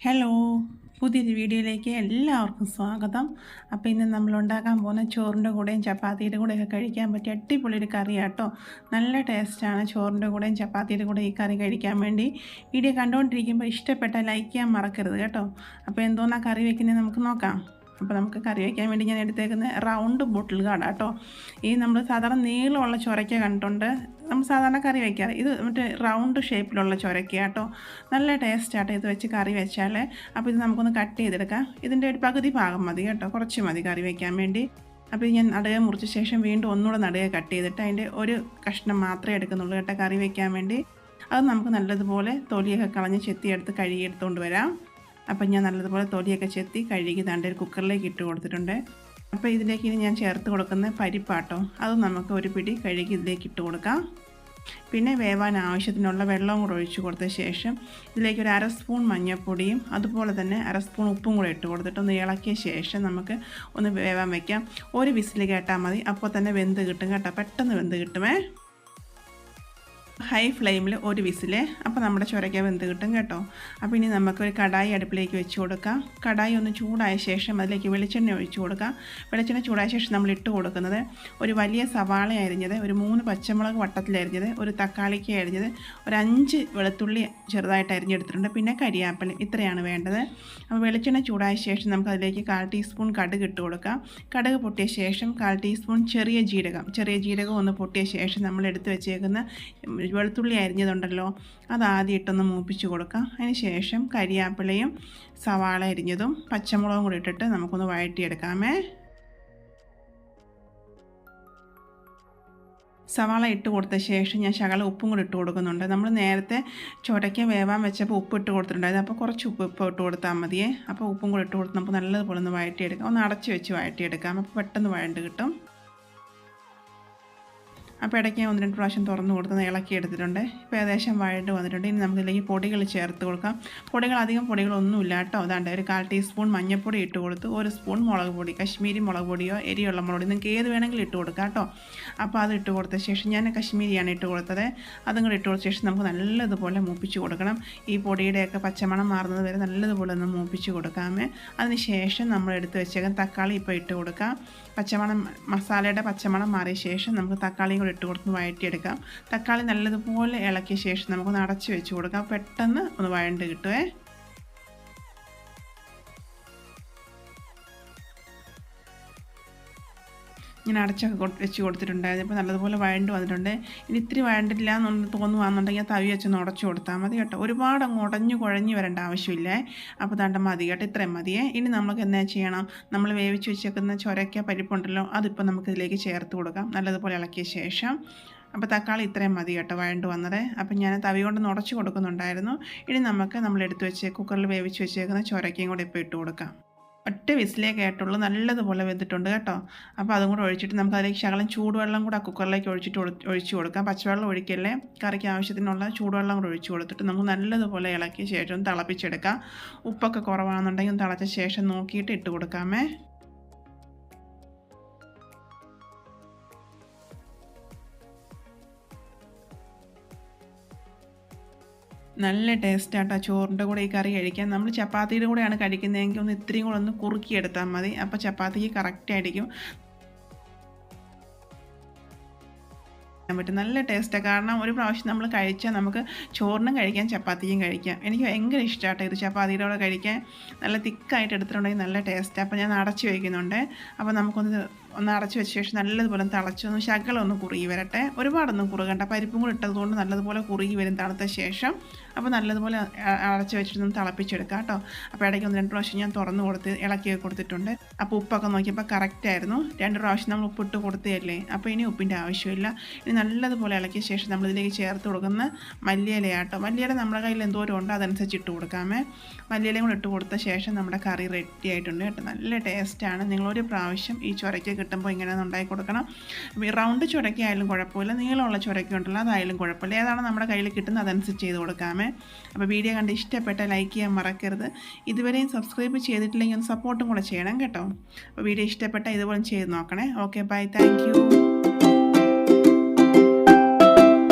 Hello പുതിയൊരു വീഡിയോയിലേക്ക് എല്ലാവർക്കും സ്വാഗതം. അപ്പോൾ ഇന്ന് നമ്മൾ ഉണ്ടാക്കാൻ പോകുന്ന ചോറിന്റെ കൂടെയും ചപ്പാത്തിയുടെ കൂടെയൊക്കെ കഴിക്കാൻ പറ്റിയ അടിപൊളി ഒരു കറിയാട്ടോ. നല്ല ടേസ്റ്റാണ് ചോറിന്റെ കൂടെയും ചപ്പാത്തിയുടെ കൂടെ ഈ കറി കഴിക്കാൻ വേണ്ടി. വീഡിയോ കണ്ടുകൊണ്ടിരിക്കുമ്പോൾ ഇഷ്ടപ്പെട്ട ലൈക്ക് ചെയ്യാൻ മറക്കരുത് കേട്ടോ. അപ്പോൾ എന്തോന്നാ കറി വെക്കുന്നത് നമുക്ക് നോക്കാം. അപ്പോൾ നമുക്ക് കറി വയ്ക്കാൻ വേണ്ടി ഞാൻ എടുത്തേക്കുന്ന റൗണ്ട് ബോട്ടിൽ കാട കേട്ടോ. ഈ നമ്മൾ സാധാരണ നീളമുള്ള ചൊരയ്ക്ക കണ്ടിട്ടുണ്ട്. നമ്മൾ സാധാരണ കറി വയ്ക്കാറ് ഇത് മറ്റേ റൗണ്ട് ഷേപ്പിലുള്ള ചൊരയ്ക്ക കേട്ടോ. നല്ല ടേസ്റ്റ് ആട്ടോ ഇത് വെച്ച് കറി വെച്ചാൽ അപ്പോൾ ഇത് നമുക്കൊന്ന് കട്ട് ചെയ്തെടുക്കാം. ഇതിന്റെ ഒരു പകുതി ഭാഗം മതി കേട്ടോ. കുറച്ച് മതി കറി വയ്ക്കാൻ വേണ്ടി. അപ്പോൾ ഞാൻ നടുക മുറിച്ച ശേഷം വീണ്ടും ഒന്നുകൂടെ നടുക കട്ട് ചെയ്തിട്ട് അതിന്റെ ഒരു കഷ്ണം മാത്രമേ എടുക്കുന്നുള്ളൂ കേട്ടോ കറി വയ്ക്കാൻ വേണ്ടി. അത് നമുക്ക് നല്ലതുപോലെ തൊലിയൊക്കെ കളഞ്ഞ് ചെത്തിയെടുത്ത് കഴുകിയെടുത്തുകൊണ്ട് വരാം. അപ്പം ഞാൻ നല്ലതുപോലെ തൊലിയൊക്കെ ചെത്തി കഴുകി തണ്ട് ഒരു കുക്കറിലേക്ക് ഇട്ട് കൊടുത്തിട്ടുണ്ട്. അപ്പോൾ ഇതിലേക്ക് ഇനി ഞാൻ ചേർത്ത് കൊടുക്കുന്ന പരിപ്പാട്ടോ അത് നമുക്ക് ഒരു പിടി കഴുകി ഇതിലേക്ക് ഇട്ട് കൊടുക്കാം. പിന്നെ വേവാൻ ആവശ്യത്തിനുള്ള വെള്ളവും കൂടെ ഒഴിച്ച് കൊടുത്ത ശേഷം ഇതിലേക്ക് ഒരു അര സ്പൂൺ മഞ്ഞൾപ്പൊടിയും അതുപോലെ തന്നെ അര സ്പൂൺ ഉപ്പും കൂടെ ഇട്ട് കൊടുത്തിട്ട് ഒന്ന് ഇളക്കിയ ശേഷം നമുക്ക് ഒന്ന് വേവാൻ വയ്ക്കാം ഒരു വിസിൽ കേട്ടാൽ മതി അപ്പോൾ തന്നെ വെന്ത് കിട്ടും കേട്ടോ പെട്ടെന്ന് വെന്ത് കിട്ടുമേ. ഹൈ ഫ്ലെയിമിൽ ഒരു വിസിൽ അപ്പോൾ നമ്മുടെ ചുരയ്ക്ക വെന്ത് കിട്ടും കേട്ടോ. അപ്പോൾ ഇനി നമുക്കൊരു കടായി അടുപ്പിലേക്ക് വെച്ച് കൊടുക്കാം. കടായി ഒന്ന് ചൂടായ ശേഷം അതിലേക്ക് വെളിച്ചെണ്ണ ഒഴിച്ചു കൊടുക്കാം. വെളിച്ചെണ്ണ ചൂടായ ശേഷം നമ്മൾ ഇട്ട് കൊടുക്കുന്നത് ഒരു വലിയ സവാള അരിഞ്ഞത് ഒരു മൂന്ന് പച്ചമുളക് വട്ടത്തിലരിഞ്ഞത് ഒരു തക്കാളിക്ക് അരിഞ്ഞത് ഒരു അഞ്ച് വെളുത്തുള്ളി ചെറുതായിട്ട് അരിഞ്ഞെടുത്തിട്ടുണ്ട്. പിന്നെ കരിയാപ്പലം ഇത്രയാണ് വേണ്ടത്. അപ്പോൾ വെളിച്ചെണ്ണ ചൂടായ ശേഷം നമുക്ക് അതിലേക്ക് കാൽ ടീസ്പൂൺ കടുക് ഇട്ട് കൊടുക്കാം. കടുക് പൊട്ടിയ ശേഷം കാൽ ടീസ്പൂൺ ചെറിയ ജീരകം. ചെറിയ ജീരകം ഒന്ന് പൊട്ടിയ ശേഷം നമ്മൾ എടുത്ത് വെച്ചേക്കുന്ന വെളുത്തുള്ളി അരിഞ്ഞതുണ്ടല്ലോ അത് ആദ്യം ഇട്ടൊന്ന് മൂപ്പിച്ച് കൊടുക്കാം. അതിന് ശേഷം കരിയാപ്പിളയും സവാള അരിഞ്ഞതും പച്ചമുളകും കൂടി ഇട്ടിട്ട് നമുക്കൊന്ന് വഴറ്റിയെടുക്കാമേ. സവാള ഇട്ട് കൊടുത്ത ശേഷം ഞാൻ ശകല ഉപ്പും കൂടി ഇട്ട് കൊടുക്കുന്നുണ്ട്. നമ്മൾ നേരത്തെ ചുരയ്ക്ക വേവാൻ വെച്ചപ്പോൾ ഉപ്പ് ഇട്ട് കൊടുത്തിട്ടുണ്ടായിരുന്നു. അപ്പോൾ കുറച്ച് ഉപ്പ് ഇപ്പോൾ ഇട്ട് കൊടുത്താൽ മതിയേ. അപ്പോൾ ഉപ്പും കൂടി ഇട്ട് കൊടുത്ത് നമുക്ക് നല്ലതുപോലെ ഒന്ന് വഴറ്റിയെടുക്കാം. ഒന്ന് അടച്ച് വെച്ച് വഴറ്റിയെടുക്കാം. അപ്പോൾ പെട്ടെന്ന് വഴണ്ട് കിട്ടും. അപ്പോൾ ഇടയ്ക്ക് ഒന്ന് രണ്ട് പ്രാവശ്യം തുറന്ന് കൊടുത്ത് ഇളക്കി എടുത്തിട്ടുണ്ട്. ഇപ്പോൾ ഏകദേശം വഴണ്ട് വന്നിട്ടുണ്ട്. ഇനി നമുക്ക് നമുക്കിതിലേക്ക് പൊടികൾ ചേർത്ത് കൊടുക്കാം. പൊടികൾ അധികം പൊടികളൊന്നുമില്ല കേട്ടോ. അതാണ്ട് ഒരു കാൽ ടീസ്പൂൺ മഞ്ഞൾപ്പൊടി ഇട്ട് കൊടുത്ത് ഒരു സ്പൂൺ മുളക് പൊടി കശ്മീരി മുളക് പൊടിയോ എരിയുള്ള മുളക് നിങ്ങൾക്ക് ഏത് വേണമെങ്കിലും ഇട്ട് കൊടുക്കാം കേട്ടോ. അപ്പോൾ അത് ഇട്ട് കൊടുത്ത ശേഷം ഞാൻ കശ്മീരിയാണ് ഇട്ട് കൊടുത്തത്. അതും കൂടി ഇട്ട് കൊടുത്ത ശേഷം നമുക്ക് നല്ലതുപോലെ മൂപ്പിച്ച് കൊടുക്കണം. ഈ പൊടിയുടെയൊക്കെ പച്ചമണം മാറുന്നത് വരെ നല്ലതുപോലെ ഒന്ന് മൂപ്പിച്ച് കൊടുക്കാമേ അതിന് ശേഷം നമ്മൾ എടുത്ത് വെച്ചേക്കാം തക്കാളി ഇപ്പോൾ ഇട്ട് കൊടുക്കാം. പച്ചമണം മസാലയുടെ പച്ചമണം മാറിയ ശേഷം നമുക്ക് തക്കാളിയും കൂടി ഇട്ട് കൊടുത്ത് വഴറ്റിയെടുക്കാം. തക്കാളി നല്ലതുപോലെ ഇളക്കിയ ശേഷം നമുക്കൊന്ന് അടച്ചു വെച്ച് കൊടുക്കാം. പെട്ടെന്ന് ഒന്ന് വഴണ്ട് കിട്ടുമേ ഞാൻ അടച്ചൊക്കെ വെച്ച് കൊടുത്തിട്ടുണ്ടായിരുന്നു. ഇപ്പോൾ നല്ലതുപോലെ വഴണ്ട് വന്നിട്ടുണ്ട്. ഇനി ഇത്തിരി വഴണ്ടില്ല എന്ന് തോന്നുവാന്നുണ്ടെങ്കിൽ തവി വെച്ചൊന്ന് ഉടച്ചു കൊടുത്താൽ മതി കേട്ടോ. ഒരുപാട് അങ്ങ് ഉടഞ്ഞു കുഴഞ്ഞു വരേണ്ട ആവശ്യമില്ലേ. അപ്പോൾ തണ്ട മതി കേട്ടോ. ഇത്രയും മതിയേ ഇനി നമുക്ക് എന്നാ ചെയ്യണം? നമ്മൾ വേവിച്ച് വെച്ചേക്കുന്ന ചൊരക്ക പരിപ്പുണ്ടല്ലോ അതിപ്പോൾ നമുക്കിതിലേക്ക് ചേർത്ത് കൊടുക്കാം. നല്ലതുപോലെ ഇളക്കിയ ശേഷം. അപ്പോൾ തക്കാളി ഇത്രയും മതി കേട്ടോ വഴണ്ട് വന്നത്. അപ്പം ഞാൻ തവി കൊണ്ട് നുടച്ച് കൊടുക്കുന്നുണ്ടായിരുന്നു. ഇനി നമുക്ക് നമ്മൾ എടുത്ത് വെച്ച് കുക്കറിൽ വേവിച്ച് വെച്ചേക്കുന്ന ചൊരക്കയും കൂടി ഇപ്പോൾ ഇട്ട് കൊടുക്കാം. ഒറ്റ വിസിലേ കേട്ടുള്ളൂ നല്ലതുപോലെ വെന്തിട്ടുണ്ട് കേട്ടോ. അപ്പോൾ അതും കൂടെ ഒഴിച്ചിട്ട് നമുക്ക് അതിലേക്ക് ശകലം ചൂടുവെള്ളം കൂടെ കുക്കറിലേക്ക് ഒഴിച്ചിട്ട് ഒഴിച്ച് കൊടുക്കാം. പച്ചവെള്ളം ഒഴിക്കല്ലേ? കറിക്ക് ആവശ്യത്തിനുള്ള ചൂടുവെള്ളം കൂടെ ഒഴിച്ച് കൊടുത്തിട്ട് നമുക്ക് നല്ലതുപോലെ ഇളക്കിയ ശേഷം തിളപ്പിച്ചെടുക്കാം. ഉപ്പൊക്കെ കുറവാണെന്നുണ്ടെങ്കിൽ തിളച്ച ശേഷം നോക്കിയിട്ട് ഇട്ട് കൊടുക്കാമേ. നല്ല ടേസ്റ്റാട്ടോ. ചോറിന്റെ കൂടെ ഈ കറി കഴിക്കാം നമ്മൾ ചപ്പാത്തിയുടെ കൂടെയാണ് കഴിക്കുന്നതെങ്കിൽ ഒന്ന് ഇത്രയും കൂടെ ഒന്ന് കുറുക്കിയെടുത്താൽ മതി. അപ്പോൾ ചപ്പാത്തിക്ക് കറക്റ്റായിരിക്കും പറ്റും. നല്ല ടേസ്റ്റാണ് കാരണം ഒരു പ്രാവശ്യം നമ്മൾ കഴിച്ചാൽ നമുക്ക് ചോറിനും കഴിക്കാം ചപ്പാത്തിയും കഴിക്കാം. എനിക്ക് ഭയങ്കര ഇഷ്ടമാട്ടോ ഇത് ചപ്പാത്തിയുടെ കൂടെ കഴിക്കാൻ. നല്ല തിക്കായിട്ട് എടുത്തിട്ടുണ്ടെങ്കിൽ നല്ല ടേസ്റ്റാണ് അപ്പോൾ ഞാൻ അടച്ചു വയ്ക്കുന്നുണ്ട്. അപ്പോൾ നമുക്കൊന്ന് ഒന്ന് അടച്ചു വെച്ച ശേഷം നല്ലതുപോലെ തിളച്ചൊന്ന് ശകലം ഒന്ന് കുറുകി വരട്ടെ. ഒരുപാടൊന്നും കുറുകണ്ട. പരിപ്പും കൂടി ഇട്ടതുകൊണ്ട് നല്ലതുപോലെ കുറുകി വരും തണുത്ത ശേഷം. അപ്പോൾ നല്ലതുപോലെ അടച്ചു വെച്ചിട്ടൊന്ന് തിളപ്പിച്ചെടുക്കാം കേട്ടോ. അപ്പോൾ ഇടയ്ക്ക് ഒന്ന് രണ്ട് പ്രാവശ്യം ഞാൻ തുറന്ന് കൊടുത്ത് ഇളക്കി കൊടുത്തിട്ടുണ്ട്. അപ്പോൾ ഉപ്പൊക്കെ നോക്കിയപ്പോൾ കറക്റ്റ് ആയിരുന്നു. രണ്ട് പ്രാവശ്യം നമ്മൾ ഉപ്പിട്ട് കൊടുത്തതല്ലേ? അപ്പോൾ ഇനി ഉപ്പിന്റെ ആവശ്യമില്ല. ഇനി നല്ലതുപോലെ ഇളക്കിയ ശേഷം നമ്മളിതിലേക്ക് ചേർത്ത് കൊടുക്കുന്ന മല്ലിയിലയാട്ടോ മല്ലിയില നമ്മുടെ കയ്യിൽ എന്തോരം ഉണ്ടോ അതനുസരിച്ച് ഇട്ട് കൊടുക്കാമേ. മല്ലിയിലയും കൂടെ ഇട്ട് കൊടുത്ത ശേഷം നമ്മുടെ കറി റെഡി ആയിട്ടുണ്ട് കേട്ടോ. നല്ല ടേസ്റ്റാണ് നിങ്ങളൊരു പ്രാവശ്യം ഈ ചുരയ്ക്ക് കിട്ടുമ്പോൾ ഇങ്ങനെ ഒന്ന് ഉണ്ടാക്കി കൊടുക്കണം. റൗണ്ട് ചുരക്കായാലും കുഴപ്പമില്ല. നീളമുള്ള ചുരക്കുണ്ടല്ലോ അതായാലും കുഴപ്പമില്ല. ഏതാണ് നമ്മുടെ കയ്യിൽ കിട്ടുന്നത് അതനുസരിച്ച് ചെയ്ത് കൊടുക്കാമേ. അപ്പോൾ വീഡിയോ കണ്ട് ഇഷ്ടപ്പെട്ട ലൈക്ക് ചെയ്യാൻ മറക്കരുത്. ഇതുവരെയും സബ്സ്ക്രൈബ് ചെയ്തിട്ടില്ലെങ്കിൽ ഒന്ന് സപ്പോർട്ടും കൂടെ ചെയ്യണം കേട്ടോ. അപ്പോൾ വീഡിയോ ഇഷ്ടപ്പെട്ട ഇതുപോലെ ചെയ്ത് നോക്കണേ. Okay bye thank